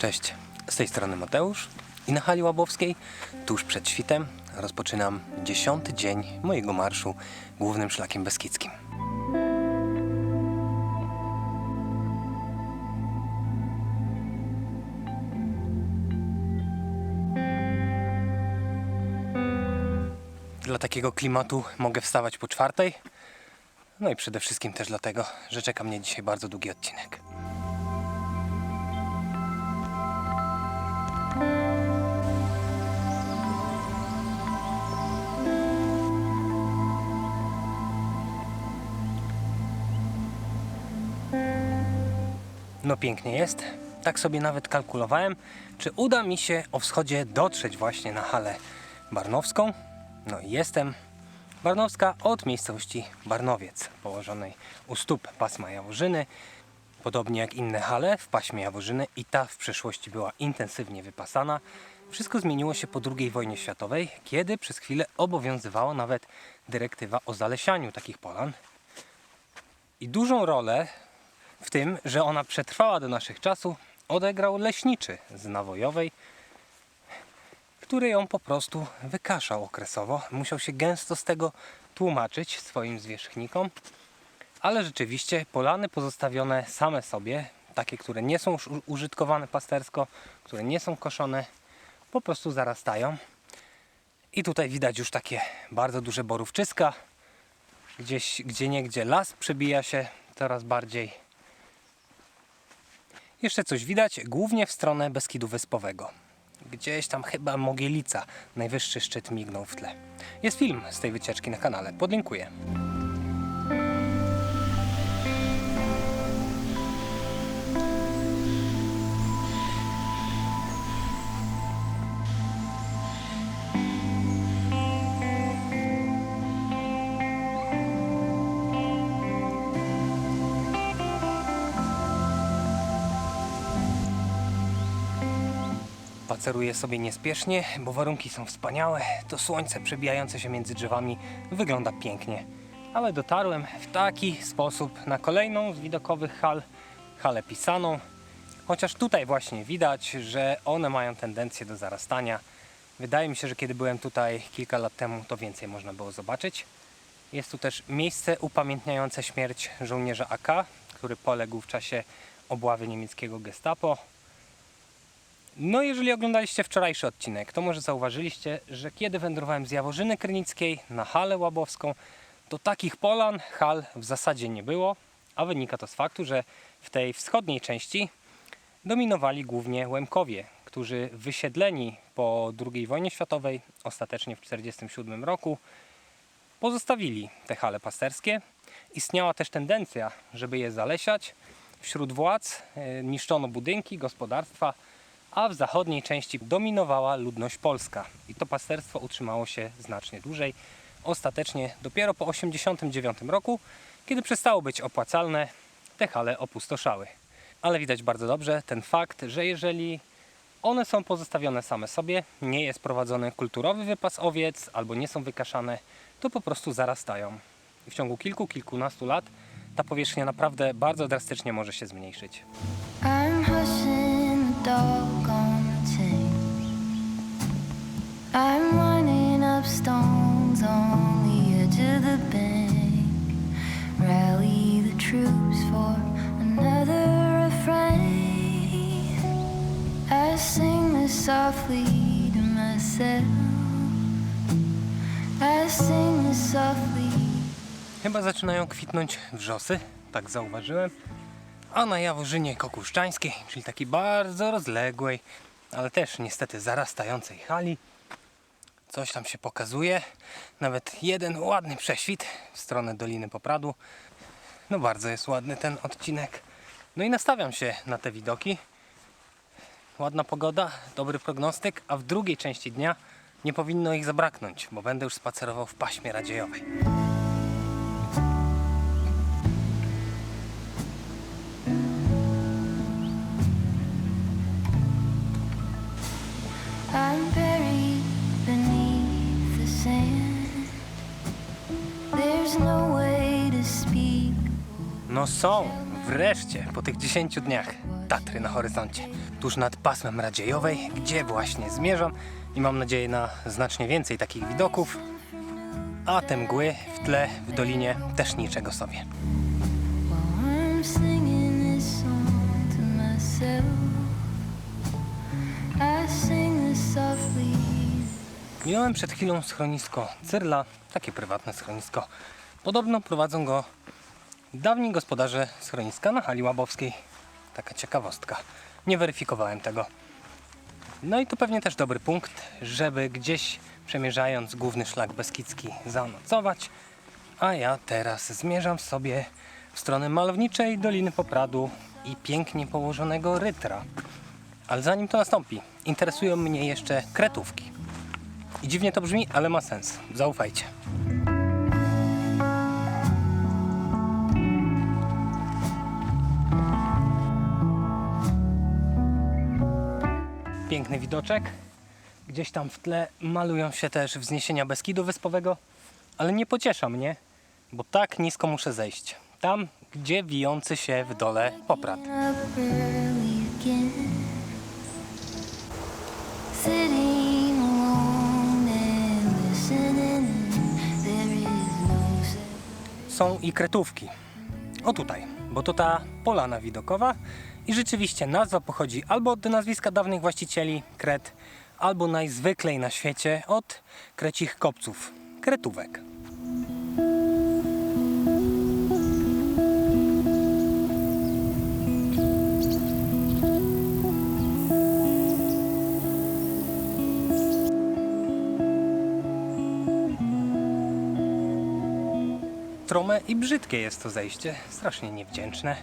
Cześć, z tej strony Mateusz i na hali łabowskiej, tuż przed świtem, rozpoczynam dziesiąty dzień mojego marszu głównym szlakiem beskidzkim. Dla takiego klimatu mogę wstawać po czwartej, no i przede wszystkim też dlatego, że czeka mnie dzisiaj bardzo długi odcinek. No pięknie jest. Tak sobie nawet kalkulowałem, czy uda mi się o wschodzie dotrzeć właśnie na halę barnowską. No i jestem. Barnowska od miejscowości Barnowiec, położonej u stóp pasma Jaworzyny. Podobnie jak inne hale w paśmie Jaworzyny i ta w przeszłości była intensywnie wypasana. Wszystko zmieniło się po II wojnie światowej, kiedy przez chwilę obowiązywała nawet dyrektywa o zalesianiu takich polan. I dużą rolę w tym, że ona przetrwała do naszych czasów, odegrał leśniczy z nawojowej, który ją po prostu wykaszał okresowo. Musiał się gęsto z tego tłumaczyć swoim zwierzchnikom, ale rzeczywiście polany pozostawione same sobie, takie, które nie są już użytkowane pastersko, które nie są koszone, po prostu zarastają. I tutaj widać już takie bardzo duże borówczyska, gdzieś, gdzie niegdzie las przebija się coraz bardziej. Jeszcze coś widać, głównie w stronę Beskidu Wyspowego. Gdzieś tam chyba Mogielica, najwyższy szczyt mignął w tle. Jest film z tej wycieczki na kanale, podlinkuję. Paceruję sobie niespiesznie, bo warunki są wspaniałe. To słońce przebijające się między drzewami wygląda pięknie. Ale dotarłem w taki sposób na kolejną z widokowych hal, halę pisaną. Chociaż tutaj właśnie widać, że one mają tendencję do zarastania. Wydaje mi się, że kiedy byłem tutaj kilka lat temu, to więcej można było zobaczyć. Jest tu też miejsce upamiętniające śmierć żołnierza AK, który poległ w czasie obławy niemieckiego gestapo. No, jeżeli oglądaliście wczorajszy odcinek, to może zauważyliście, że kiedy wędrowałem z Jaworzyny Krynickiej na halę łabowską, to takich polan, hal w zasadzie nie było, a wynika to z faktu, że w tej wschodniej części dominowali głównie Łemkowie, którzy wysiedleni po II wojnie światowej, ostatecznie w 1947 roku, pozostawili te hale pasterskie. Istniała też tendencja, żeby je zalesiać. Wśród władz e, niszczono budynki, gospodarstwa, a w zachodniej części dominowała ludność polska. I to pasterstwo utrzymało się znacznie dłużej. Ostatecznie dopiero po 1989 roku, kiedy przestało być opłacalne, te hale opustoszały. Ale widać bardzo dobrze ten fakt, że jeżeli one są pozostawione same sobie, nie jest prowadzony kulturowy wypas owiec albo nie są wykaszane, to po prostu zarastają. I w ciągu kilku, kilkunastu lat ta powierzchnia naprawdę bardzo drastycznie może się zmniejszyć. I'm Up stones on the bank. Rally the troops for another. I sing this softly to myself. I sing this softly. Chyba zaczynają kwitnąć wrzosy, tak zauważyłem. A na Jaworzynie Kokuszczańskiej, czyli takiej bardzo rozległej, ale też niestety zarastającej hali, coś tam się pokazuje. Nawet jeden ładny prześwit w stronę Doliny Popradu. No bardzo jest ładny ten odcinek. No i nastawiam się na te widoki. Ładna pogoda, dobry prognostyk, a w drugiej części dnia nie powinno ich zabraknąć, bo będę już spacerował w paśmie radziejowej. No No są, wreszcie, po tych 10 dniach. Tatry na horyzoncie, tuż nad pasmem Radziejowej, gdzie właśnie zmierzam i mam nadzieję na znacznie więcej takich widoków, a te mgły w tle, w dolinie też niczego sobie. Minąłem przed chwilą schronisko Cyrla, takie prywatne schronisko. Podobno prowadzą go dawni gospodarze schroniska na hali łabowskiej. Taka ciekawostka. Nie weryfikowałem tego. No i to pewnie też dobry punkt, żeby gdzieś przemierzając główny szlak Beskidzki zanocować. A ja teraz zmierzam sobie w stronę malowniczej Doliny Popradu i pięknie położonego Rytra. Ale zanim to nastąpi, interesują mnie jeszcze kretówki. I dziwnie to brzmi, ale ma sens. Zaufajcie. Piękny widoczek. Gdzieś tam w tle malują się też wzniesienia Beskidu Wyspowego, ale nie pociesza mnie, bo tak nisko muszę zejść. Tam, gdzie wijący się w dole poprad. Są i kretówki. O tutaj, bo to ta polana widokowa i rzeczywiście nazwa pochodzi albo od nazwiska dawnych właścicieli kret, albo najzwyklej na świecie od krecich kopców, kretówek. Trome i brzydkie jest to zejście, strasznie niewdzięczne,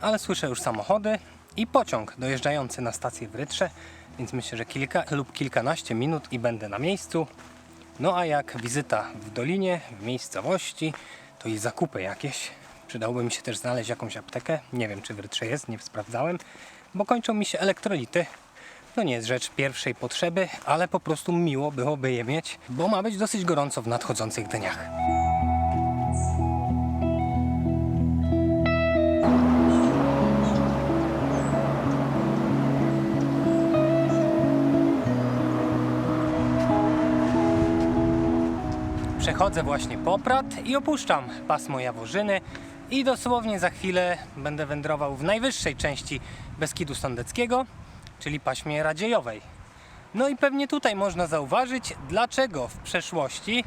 ale słyszę już samochody i pociąg dojeżdżający na stację w Rytrze, więc myślę, że kilka lub kilkanaście minut i będę na miejscu. No a jak wizyta w dolinie, w miejscowości, to i zakupy jakieś. Przydałoby mi się też znaleźć jakąś aptekę. Nie wiem, czy w Rytrze jest, nie sprawdzałem, bo kończą mi się elektrolity. To nie jest rzecz pierwszej potrzeby, ale po prostu miło byłoby je mieć, bo ma być dosyć gorąco w nadchodzących dniach. Przechodzę właśnie Poprad i opuszczam pasmo Jaworzyny i dosłownie za chwilę będę wędrował w najwyższej części Beskidu Sądeckiego, czyli paśmie Radziejowej. No i pewnie tutaj można zauważyć, dlaczego w przeszłości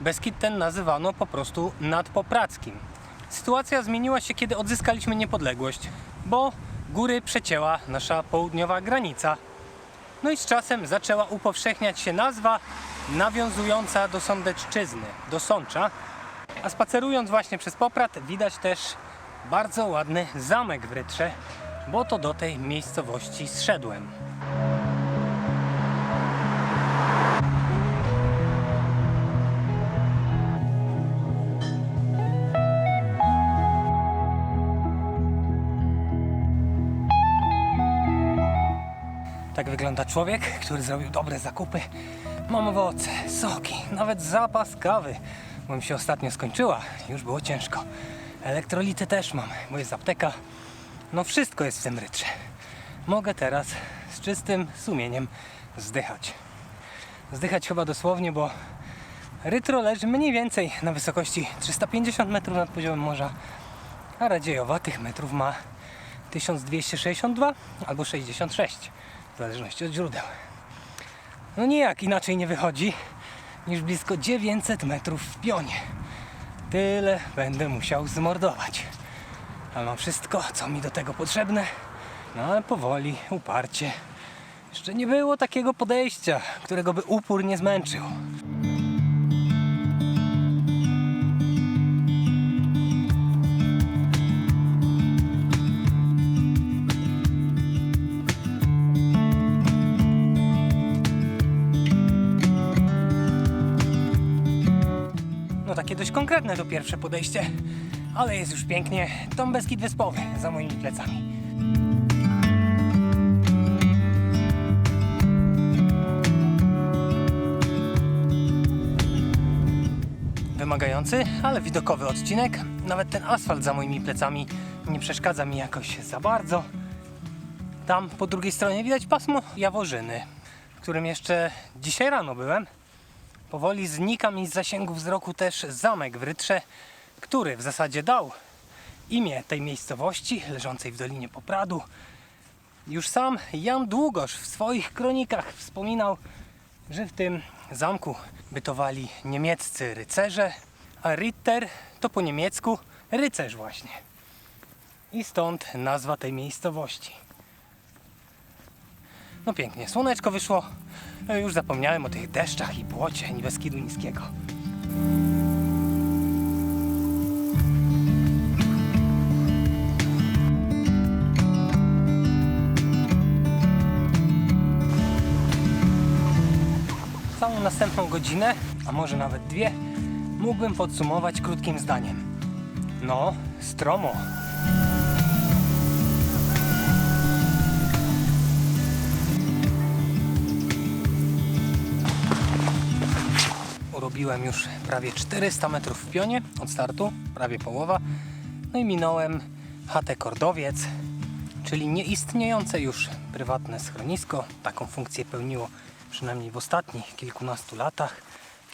Beskid ten nazywano po prostu nadpopradzkim. Sytuacja zmieniła się, kiedy odzyskaliśmy niepodległość, bo góry przecięła nasza południowa granica. No i z czasem zaczęła upowszechniać się nazwa nawiązująca do Sądeczczyzny, do Sącza. A spacerując właśnie przez Poprad widać też bardzo ładny zamek w Rytrze, bo to do tej miejscowości zszedłem. Tak wygląda człowiek, który zrobił dobre zakupy. Mam owoce, soki, nawet zapas kawy, bo mi się ostatnio skończyła. Już było ciężko. Elektrolity też mam, bo jest apteka. No wszystko jest w tym rytrze. Mogę teraz z czystym sumieniem zdychać. Zdychać chyba dosłownie, bo rytro leży mniej więcej na wysokości 350 metrów nad poziomem morza, a Radziejowa tych metrów ma 1262 albo 66, w zależności od źródeł. No nijak inaczej nie wychodzi niż blisko 900 metrów w pionie. Tyle będę musiał zmordować. Ale mam wszystko, co mi do tego potrzebne. No ale powoli, uparcie. Jeszcze nie było takiego podejścia, którego by upór nie zmęczył. Konkretne to pierwsze podejście, ale jest już pięknie. Tom Wyspowy za moimi plecami. Wymagający, ale widokowy odcinek. Nawet ten asfalt za moimi plecami nie przeszkadza mi jakoś za bardzo. Tam po drugiej stronie widać pasmo Jaworzyny, w którym jeszcze dzisiaj rano byłem. Powoli znika mi z zasięgu wzroku też zamek w Rytrze, który w zasadzie dał imię tej miejscowości leżącej w Dolinie Popradu. Już sam Jan Długosz w swoich kronikach wspominał, że w tym zamku bytowali niemieccy rycerze, a Ritter to po niemiecku rycerz właśnie. I stąd nazwa tej miejscowości. No pięknie, słoneczko wyszło. E, Już zapomniałem o tych deszczach i błocie Beskidu Niskiego. Całą następną godzinę, a może nawet dwie, mógłbym podsumować krótkim zdaniem. No, stromo. Urobiłem już prawie 400 metrów w pionie od startu, prawie połowa. No i minąłem chatę Kordowiec, czyli nieistniejące już prywatne schronisko. Taką funkcję pełniło przynajmniej w ostatnich kilkunastu latach.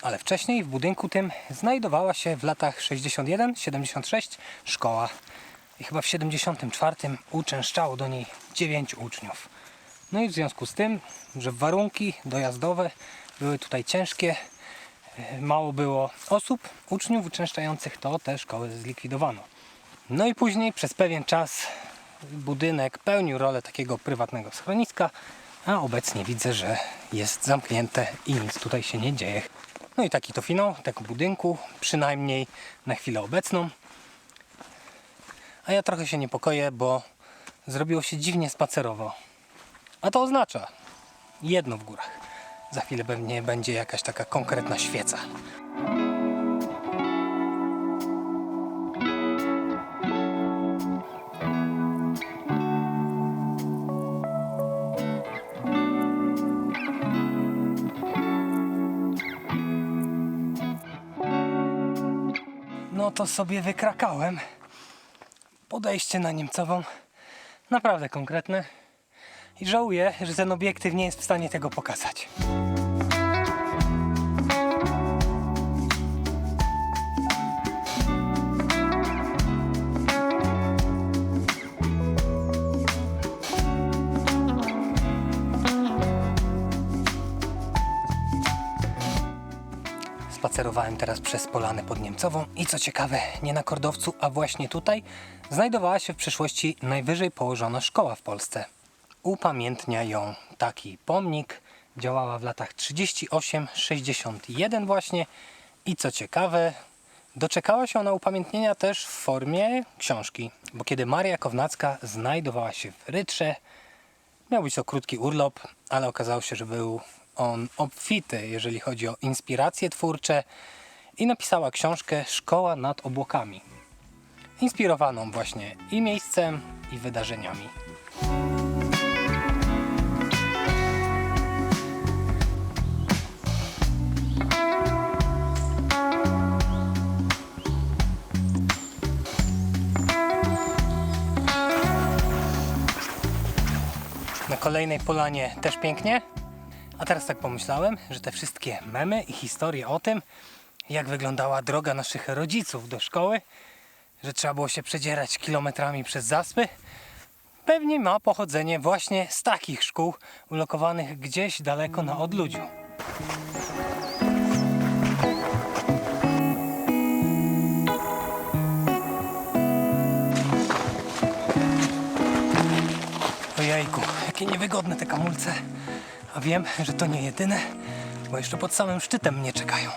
Ale wcześniej w budynku tym znajdowała się w latach 61-76 szkoła. I chyba w 74 uczęszczało do niej 9 uczniów. No i w związku z tym, że warunki dojazdowe były tutaj ciężkie, mało było osób, uczniów uczęszczających, to te szkoły zlikwidowano. No i później przez pewien czas budynek pełnił rolę takiego prywatnego schroniska, a obecnie widzę, że jest zamknięte i nic tutaj się nie dzieje. No i taki to finał tego budynku, przynajmniej na chwilę obecną. A ja trochę się niepokoję, bo zrobiło się dziwnie spacerowo. A to oznacza jedno w górach. Za chwilę pewnie będzie jakaś taka konkretna świeca. No to sobie wykrakałem. Podejście na Niemcową naprawdę konkretne. I żałuję, że ten obiektyw nie jest w stanie tego pokazać. Spacerowałem teraz przez Polanę pod Niemcową i co ciekawe, nie na Kordowcu, a właśnie tutaj znajdowała się w przeszłości najwyżej położona szkoła w Polsce. Upamiętnia ją taki pomnik. Działała w latach 38-61 właśnie i co ciekawe, doczekała się ona upamiętnienia też w formie książki, bo kiedy Maria Kownacka znajdowała się w Rytrze, Miał być to krótki urlop, ale okazało się, że był on obfity, jeżeli chodzi o inspiracje twórcze i napisała książkę Szkoła nad obłokami. Inspirowaną właśnie i miejscem, i wydarzeniami. Kolejnej polanie też pięknie. A teraz tak pomyślałem, że te wszystkie memy i historie o tym, jak wyglądała droga naszych rodziców do szkoły, że trzeba było się przedzierać kilometrami przez zaspy, pewnie ma pochodzenie właśnie z takich szkół ulokowanych gdzieś daleko na odludziu. Niewygodne te kamulce. A wiem, że to nie jedyne, bo jeszcze pod samym szczytem mnie czekają.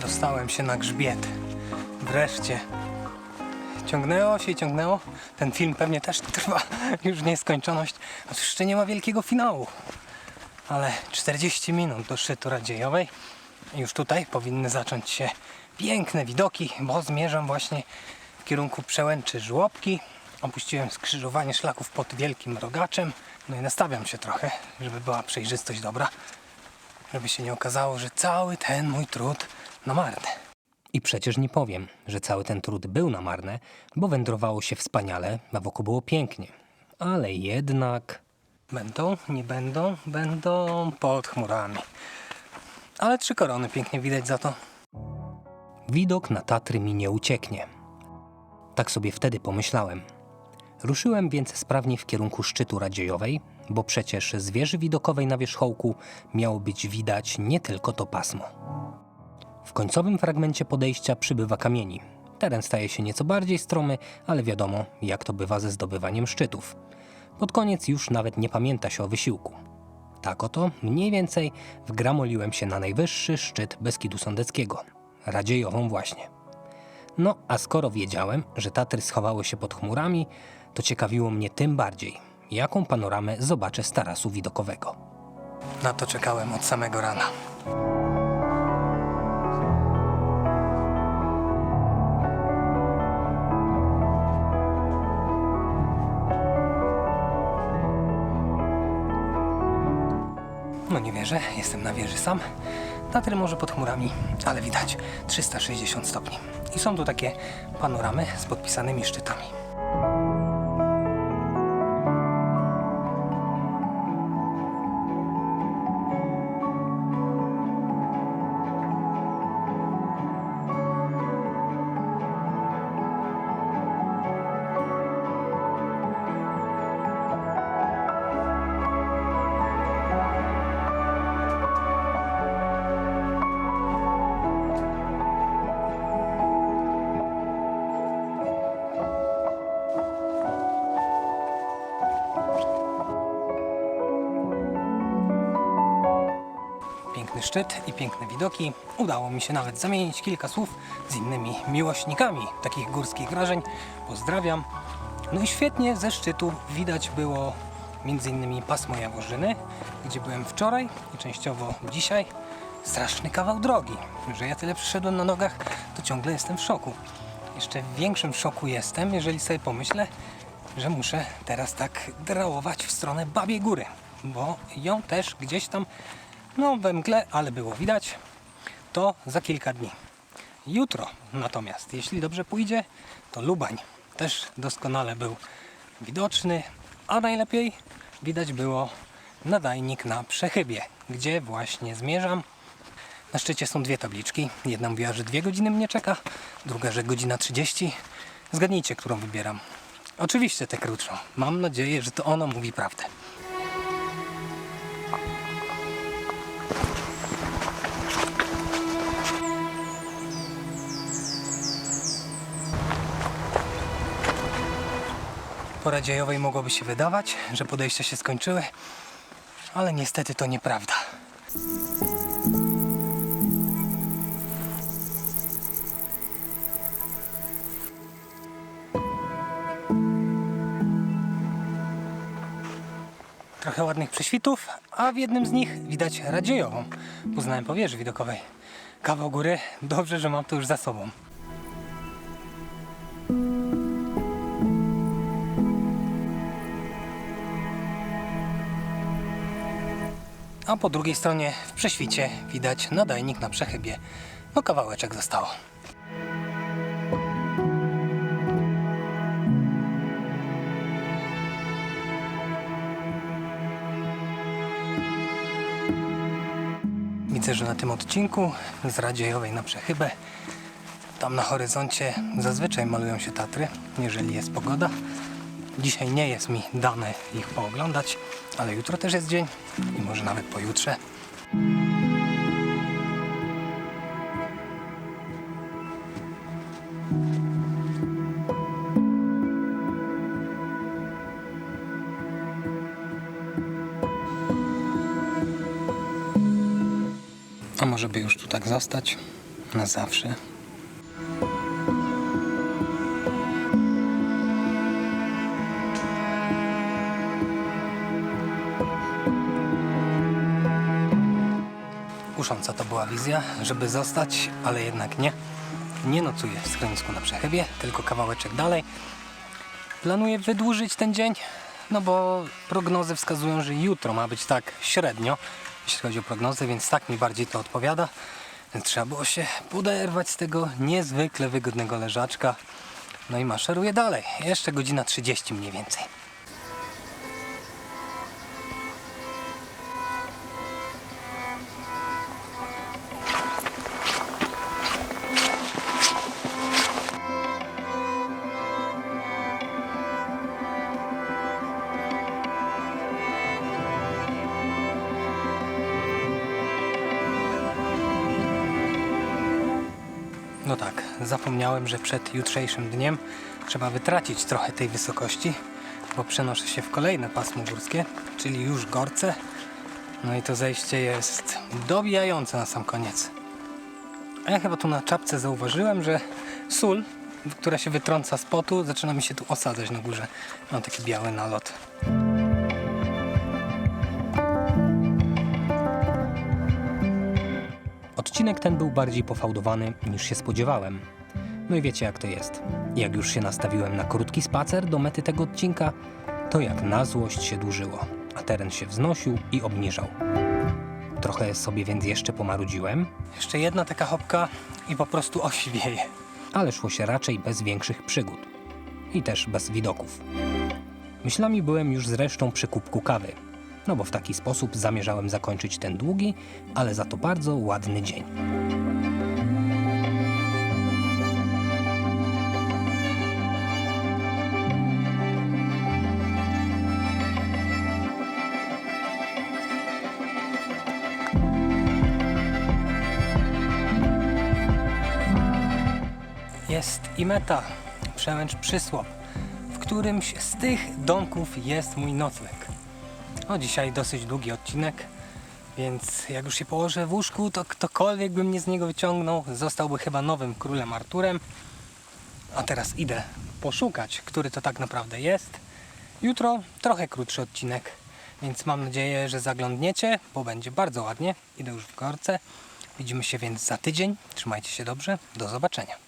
Dostałem się na grzbiet. Wreszcie. Ciągnęło się ciągnęło. Ten film pewnie też trwa już w nieskończoność, tu jeszcze nie ma wielkiego finału. Ale 40 minut do szczytu Radziejowej. Już tutaj powinny zacząć się piękne widoki, bo zmierzam właśnie w kierunku przełęczy Żłobki. Opuściłem skrzyżowanie szlaków pod Wielkim Rogaczem. No i nastawiam się trochę, żeby była przejrzystość dobra. Żeby się nie okazało, że cały ten mój trud na marne. I przecież nie powiem, że cały ten trud był na marne, bo wędrowało się wspaniale, a wokół było pięknie. Ale jednak... Będą, nie będą, będą pod chmurami. Ale trzy korony pięknie widać za to. Widok na Tatry mi nie ucieknie. Tak sobie wtedy pomyślałem. Ruszyłem więc sprawnie w kierunku szczytu Radziejowej, bo przecież z wieży widokowej na wierzchołku miało być widać nie tylko to pasmo. Końcowym fragmencie podejścia przybywa kamieni. Teren staje się nieco bardziej stromy, ale wiadomo, jak to bywa ze zdobywaniem szczytów. Pod koniec już nawet nie pamięta się o wysiłku. Tak oto, mniej więcej, wgramoliłem się na najwyższy szczyt Beskidu Sądeckiego. Radziejową właśnie. No, a skoro wiedziałem, że Tatry schowały się pod chmurami, to ciekawiło mnie tym bardziej, jaką panoramę zobaczę z tarasu widokowego. Na to czekałem od samego rana. No nie wierzę, jestem na wieży sam. Tatry może pod chmurami, ale widać 360 stopni. I są tu takie panoramy z podpisanymi szczytami. Szczyt i piękne widoki. Udało mi się nawet zamienić kilka słów z innymi miłośnikami takich górskich wrażeń. Pozdrawiam. No i świetnie ze szczytu widać było innymi pasmo Jaworzyny, gdzie byłem wczoraj i częściowo dzisiaj. Straszny kawał drogi. Że ja tyle przyszedłem na nogach, to ciągle jestem w szoku. Jeszcze w większym szoku jestem, jeżeli sobie pomyślę, że muszę teraz tak drałować w stronę Babiej Góry, bo ją też gdzieś tam, no we mgle, ale było widać, to za kilka dni. Jutro natomiast, jeśli dobrze pójdzie, to Lubań też doskonale był widoczny, a najlepiej widać było nadajnik na Przechybie, gdzie właśnie zmierzam. Na szczycie są dwie tabliczki. Jedna mówiła, że dwie godziny mnie czeka, druga, że godzina 30. Zgadnijcie, którą wybieram. Oczywiście tę krótszą. Mam nadzieję, że to ona mówi prawdę. Po Radziejowej mogłoby się wydawać, że podejścia się skończyły, ale niestety to nieprawda. Trochę ładnych prześwitów, a w jednym z nich widać Radziejową. Poznałem po wieży widokowej. Kawał góry, dobrze, że mam to już za sobą. A po drugiej stronie w prześwicie widać nadajnik na przechybie. No kawałeczek zostało. Widzę, że na tym odcinku z Radziejowej na Przechybę tam na horyzoncie zazwyczaj malują się Tatry, jeżeli jest pogoda. Dzisiaj nie jest mi dane ich pooglądać, ale jutro też jest dzień może nawet pojutrze. A może by już tu tak zostać na zawsze? Kusząca to była wizja, żeby zostać, ale jednak nie. Nie nocuję w schronisku na Przechybie, tylko kawałeczek dalej. Planuję wydłużyć ten dzień, no bo prognozy wskazują, że jutro ma być tak średnio, jeśli chodzi o prognozy, więc tak mi bardziej to odpowiada. Więc trzeba było się poderwać z tego niezwykle wygodnego leżaczka. No i maszeruję dalej. Jeszcze godzina 30 mniej więcej. Zapomniałem, że przed jutrzejszym dniem trzeba wytracić trochę tej wysokości, bo przenoszę się w kolejne pasmo górskie, czyli już Gorce. No i to zejście jest dobijające na sam koniec. A ja chyba tu na czapce zauważyłem, że sól, która się wytrąca z potu, zaczyna mi się tu osadzać na górze. Mam taki biały nalot. Odcinek ten był bardziej pofałdowany niż się spodziewałem. No i wiecie jak to jest. Jak już się nastawiłem na krótki spacer do mety tego odcinka, to jak na złość się dłużyło, a teren się wznosił i obniżał. Trochę sobie więc jeszcze pomarudziłem. Jeszcze jedna taka hopka i po prostu osiwieje. Ale szło się raczej bez większych przygód. I też bez widoków. Myślami byłem już zresztą przy kubku kawy. No bo w taki sposób zamierzałem zakończyć ten długi, ale za to bardzo ładny dzień. Jest i meta, przełęcz Przysłop. W którymś z tych domków jest mój nocleg. O, dzisiaj dosyć długi odcinek, więc jak już się położę w łóżku, to ktokolwiek by mnie z niego wyciągnął, zostałby chyba nowym królem Arturem. A teraz idę poszukać, który to tak naprawdę jest. Jutro trochę krótszy odcinek, więc mam nadzieję, że zaglądniecie, bo będzie bardzo ładnie. Idę już w gorce. Widzimy się więc za tydzień. Trzymajcie się dobrze. Do zobaczenia.